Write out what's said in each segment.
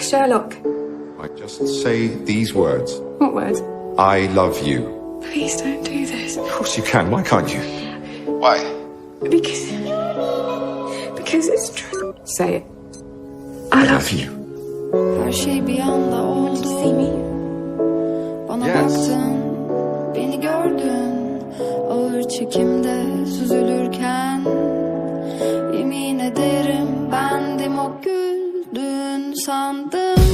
Sherlock. I just say these words. What word? I love you. Please don't do this. Of course you can. Why can't you? Why? Because. Because it's true. Say it. I love you. Her şey bir anda oldu. See me? Bana Yes. baktın, beni gördün. Ağır çekimde süzülürken. Yemin ederim bendim o güldün sandım.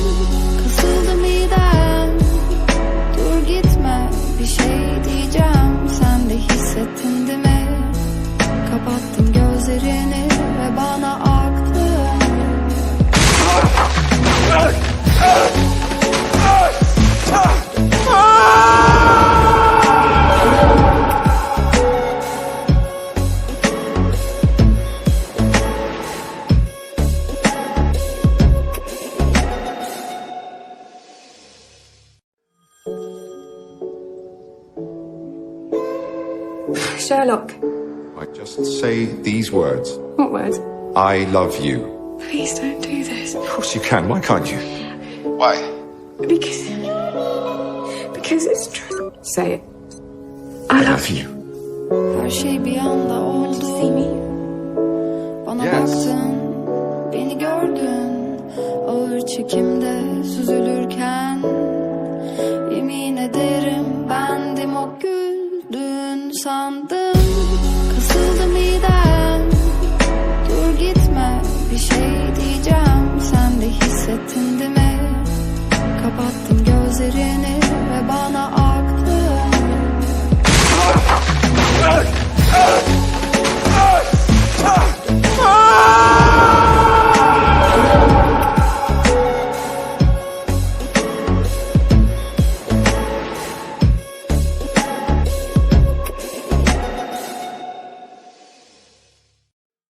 Sherlock. I just say these words. What words? I love you. Please don't do this. Of course you can. Why can't you? Why? Because. Because it's true. Say it. I, I love, love you. Her şey bir anda oldu. Bana yes. baktın, beni gördün. Ağır çekimde süzülürken. sandım. Kasıldım iyi